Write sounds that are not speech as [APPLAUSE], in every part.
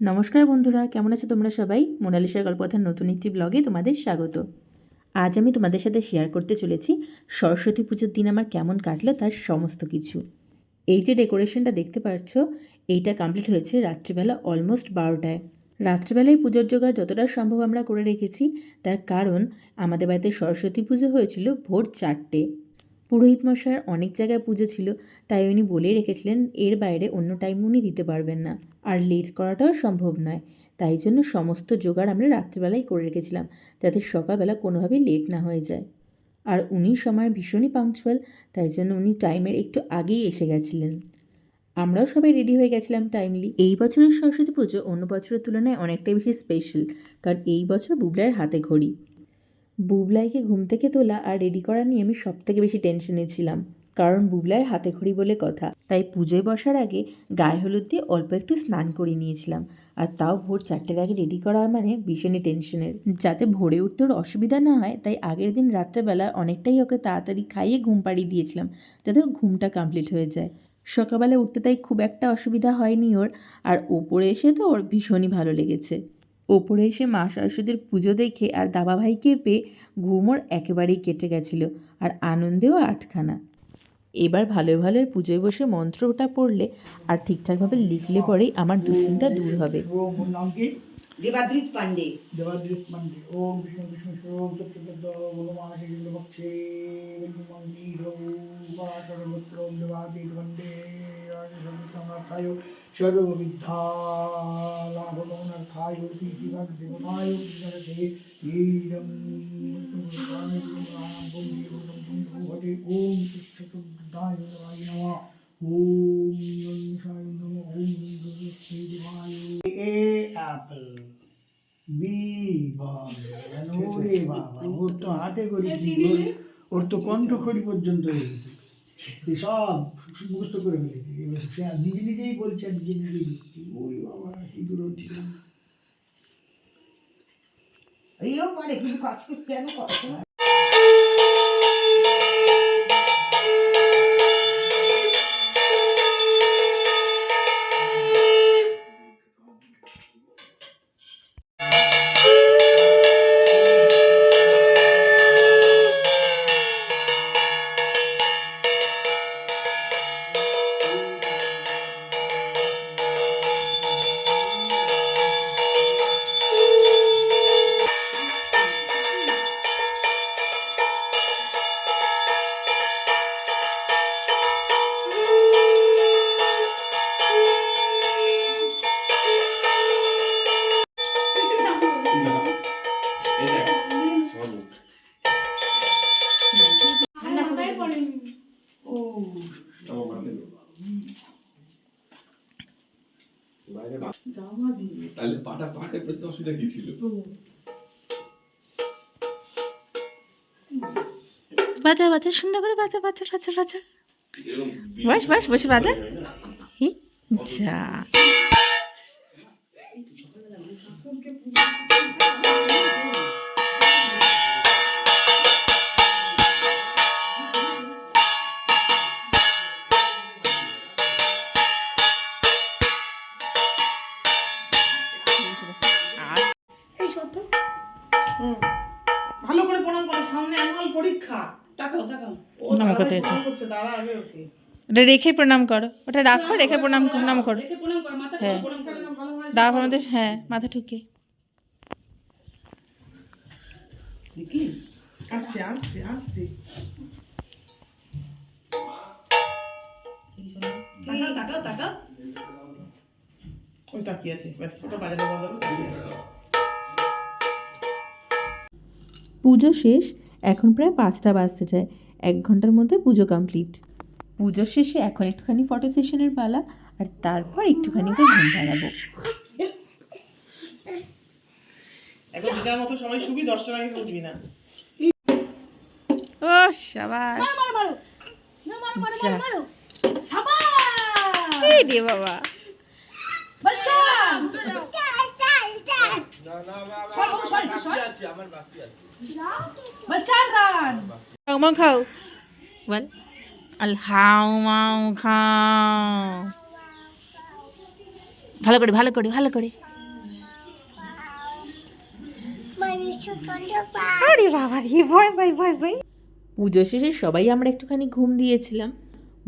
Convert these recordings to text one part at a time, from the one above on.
নমস্কার বন্ধুরা, কেমন আছো তোমরা সবাই? মোনালিসার গল্পথার নতুন একটি ব্লগে তোমাদের স্বাগত। আজ আমি তোমাদের সাথে শেয়ার করতে চলেছি সরস্বতী পুজোর দিন আমার কেমন কাটলো তার সমস্ত কিছু। এই যে ডেকোরেশনটা দেখতে পাচ্ছ এইটা কমপ্লিট হয়েছে রাত্রিবেলা অলমোস্ট বারোটায়। রাত্রিবেলায় পুজোর জোগাড় যতটা সম্ভব আমরা করে রেখেছি, তার কারণ আমাদের বাড়িতে সরস্বতী পুজো হয়েছিল ভোর চারটে। পুরোহিত মশাইয়ের অনেক জায়গায় পুজো ছিল, তাই উনি বলেই রেখেছিলেন এর বাইরে অন্য টাইম উনি দিতে পারবেন না। আর লেট করাটাও সম্ভব নয়। তাই জন্য সমস্ত জোগাড় আমরা রাত্রিবেলায় করে রেখেছিলাম, যাতে সকালবেলা কোনোভাবেই লেট না হয়ে যায়। আর উনি সময় ভীষণই পাংচুয়াল তাই জন্য উনি টাইমের একটু আগেই এসে গেছিলেন। আমরাও সবাই রেডি হয়ে গেছিলাম টাইমলি এই বছরের সরস্বতী পুজো অন্য বছরের তুলনায় অনেকটাই বেশি স্পেশাল কারণ এই বছর বুবলাইয়ের হাতে ঘড়ি। বুবলাইকে ঘুম থেকে তোলা আর রেডি করা নিয়ে আমি সব থেকে বেশি টেনশনে ছিলাম। কারণ বুবলাইয়ের হাতে খড়ি বলে কথা। তাই পুজোয় বসার আগে গায়ে হলুদ দিয়ে অল্প একটু স্নান করে নিয়েছিলাম। আর তাও ভোর চারটের আগে রেডি করা মানে ভীষণই টেনশনের যাতে ভোরে উঠতে ওর অসুবিধা না হয়, তাই আগের দিন রাত্রেবেলা অনেকটাই ওকে তাড়াতাড়ি খাইয়ে ঘুম পাড়িয়ে দিয়েছিলাম, যাতে ওর ঘুমটা কমপ্লিট হয়ে যায়। সকালবেলা উঠতে তাই খুব একটা অসুবিধা হয়নি ওর, আর ওপরে এসে তো ওর ভীষণই ভালো লেগেছে। ওপরে এসে মা সরস্বতীর পুজো দেখে আর দাবা ভাইকে পেয়ে ঘুমোর একেবারেই কেটে গেছিল আর আনন্দেও আটখানা। এবার ভালো ভালোই পুজোয় বসে মন্ত্রটা পড়লে আর ঠিকঠাকভাবে লিখলে পরেই আমার দুশ্চিন্তা দূর হবে। ওম ওর নাম কি দেবাদ্রিত পান্ডে দেবাদ্রিত মান্ডি ওম বিষ্ণু বিষ্ণু সোম তত্ত্বপদ্য ভগবান বক্ষে মন্ডি পরাশরবত্র দেবাদ্রিত মান্ডে রাজসংস্থায় সর্ববিদ্যা লাভগমনার্থায় কৃষিভাগ দেবতায় কৃষ্ণতে ওরে বাবা ওর তো হাতে করি ওর তো কণ্ঠখড়ি পর্যন্ত হয়ে গেছে। সব মুখস্থ করে ফেলেছে। এবার সে নিজে নিজেই বলছে আর নিজে নিজেই লিখছি ওরে বাবা কি দূর এইও পারে কিন্তু কাজ করতে কেন করছে তাহলে পাটা পাটে পেছনে অসুবিধা কি ছিল? বাজা বাজা, সুন্দর করে বাজা বাজা বাজা বাজা। বস বস, বসে বাজা। যা। পরীক্ষা তাকাও তাকাও। প্রণাম করতে প্রণাম দাঁড়া আগে ওকে। ওটা রেখে প্রণাম করো ওটা রাখো রেখে প্রণাম প্রণাম করো। রেখে প্রণাম করো মাথা হ্যাঁ। প্রণাম দাও, ভালো হয় দাও আমাদের হ্যাঁ মাথা ঠুকে। আস্তে আস্তে আস্তে। তাকাও তাকাও তাকাও। ওই তাকিয়ে আছে ব্যাস ওটা বাজানো বন্ধ করো তাকিয়ে আছে। পুজো শেষ এখন প্রায় পাঁচটা বাজতে যায়। এক ঘণ্টার মধ্যে পুজো কমপ্লিট পুজোর শেষে এখন একটুখানি ফটো সেশনের পালা আর তারপর একটুখানি করে ঘুম পাড়াবো এখন মতো সময় শুবি দশটার আগে উঠবি না। ও সাবাস। বাবা। খাও খাও ভালো করে ভালো করে ভালো করে আরে বাবা রে ভয় ভয় পুজো শেষে সবাই আমরা একটুখানি ঘুম দিয়েছিলাম।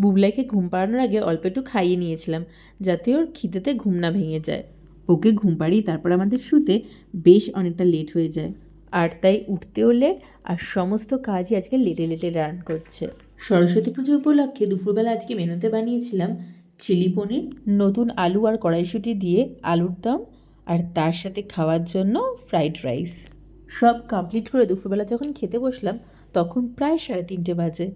বুবলাইকে ঘুম পাড়ানোর আগে অল্প একটু খাইয়ে নিয়েছিলাম, যাতে ওর খিদেতে ঘুম না ভেঙে যায়। ওকে ঘুম পাড়িয়ে তারপর আমাদের শুতে বেশ অনেকটা লেট হয়ে যায়। আর তাই উঠতেও লেট আর সমস্ত কাজই আজকে লেটে লেটে রান করছে। সরস্বতী পুজো উপলক্ষে দুপুরবেলা আজকে মেনুতে বানিয়েছিলাম চিলি পনির, নতুন আলু আর কড়াইশুঁটি দিয়ে আলুর দম আর তার সাথে খাওয়ার জন্য ফ্রাইড রাইস সব কমপ্লিট করে দুপুরবেলা যখন খেতে বসলাম, তখন প্রায় সাড়ে তিনটে বাজে।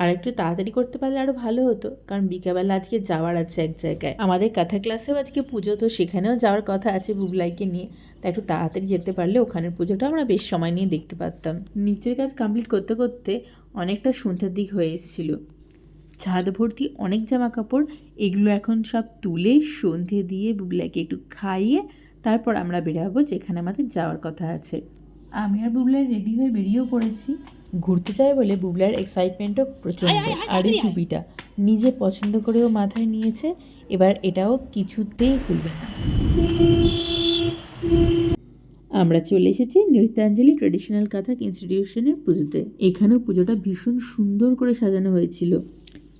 আর একটু তাড়াতাড়ি করতে পারলে আরও ভালো হতো। কারণ বিকালবেলা আজকে যাওয়ার আছে এক জায়গায়। আমাদের কথা ক্লাসেও আজকে পুজো, তো সেখানেও যাওয়ার কথা আছে বুবলাইকে নিয়ে। তাই একটু তাড়াতাড়ি যেতে পারলে ওখানের পুজোটা আমরা বেশ সময় নিয়ে দেখতে পারতাম। নিচের কাজ কমপ্লিট করতে করতে অনেকটা সন্ধ্যার দিক হয়ে এসেছিল। ছাদ ভর্তি অনেক জামা কাপড় এগুলো এখন সব তুলে সন্ধে দিয়ে বুবলাইকে একটু খাইয়ে তারপর আমরা বেরাবো যেখানে আমাদের যাওয়ার কথা আছে। আমি আর বুবলাই রেডি হয়ে বেরিয়েও পড়েছি। ঘুরতে চাই বলে বুবলার এক্সাইটমেন্টও প্রচণ্ড। আর এই টুপিটা নিজে পছন্দ করেও মাথায় নিয়েছে এবার এটাও কিছুতেই খুলবে না। আমরা চলে এসেছি নৃত্যাঞ্জলি ট্রেডিশনাল কাথাক ইনস্টিটিউশনের পুজোতে। এখানেও পুজোটা ভীষণ সুন্দর করে সাজানো হয়েছিল।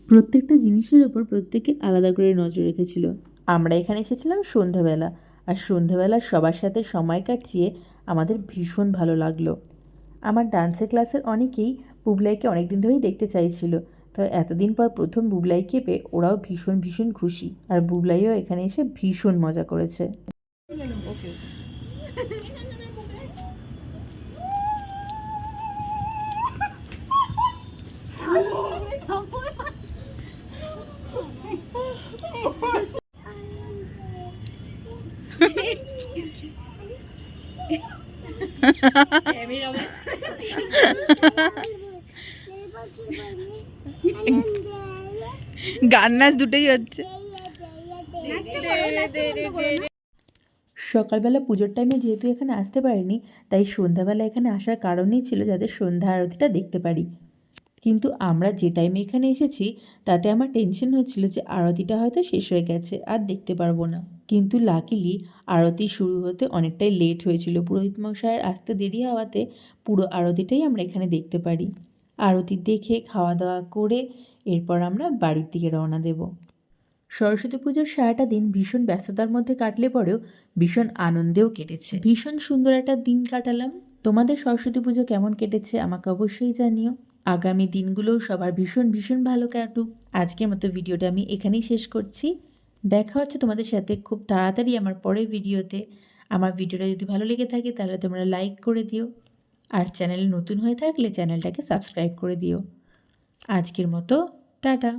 প্রত্যেকটা জিনিসের ওপর প্রত্যেকে আলাদা করে নজর রেখেছিল। আমরা এখানে এসেছিলাম সন্ধ্যাবেলা আর সন্ধ্যাবেলা সবার সাথে সময় কাটিয়ে আমাদের ভীষণ ভালো লাগল। আমার ডান্সের ক্লাসের অনেকেই বুবলাইকে অনেক দিন ধরেই দেখতে চাইছিল। তো এতদিন পর প্রথম বুবলাইকে পেয়ে ওরাও ভীষণ ভীষণ খুশি। আর বুবলাইও এখানে এসে ভীষণ মজা করেছে। [LAUGHS] [LAUGHS] গান নাচ দুটোই হচ্ছে। সকালবেলা পুজোর টাইমে যেহেতু এখানে আসতে পারিনি, তাই সন্ধ্যাবেলা এখানে আসার কারণেই ছিল যাতে সন্ধ্যা আরতিটা দেখতে পারি। কিন্তু আমরা যে টাইমে এখানে এসেছি, তাতে আমার টেনশন হচ্ছিল যে আরতিটা হয়তো শেষ হয়ে গেছে, আর দেখতে পারব না। কিন্তু লাকিলি আরতি শুরু হতে অনেকটাই লেট হয়েছিল। পুরোহিত মশাইয়ের আসতে দেরি হওয়াতে পুরো আরতিটাই আমরা এখানে দেখতে পারি। আরতি দেখে খাওয়া দাওয়া করে এরপর আমরা বাড়ির দিকে রওনা দেব। সরস্বতী পুজোর সারাটা দিন ভীষণ ব্যস্ততার মধ্যে কাটলে পরেও ভীষণ আনন্দেও কেটেছে। ভীষণ সুন্দর একটা দিন কাটালাম। তোমাদের সরস্বতী পুজো কেমন কেটেছে আমাকে অবশ্যই জানিও। আগামী দিনগুলোও সবার ভীষণ ভীষণ ভালো কাটুক। আজকের মতো ভিডিওটা আমি এখানেই শেষ করছি। দেখা হচ্ছে তোমাদের সাথে খুব তাড়াতাড়ি আমার পরের ভিডিওতে। আমার ভিডিওটা যদি ভালো লেগে থাকে তাহলে তোমরা লাইক করে দিও। আর চ্যানেল নতুন হয়ে থাকলে চ্যানেলটাকে সাবস্ক্রাইব করে দিও। আজকের মতো, টাটা।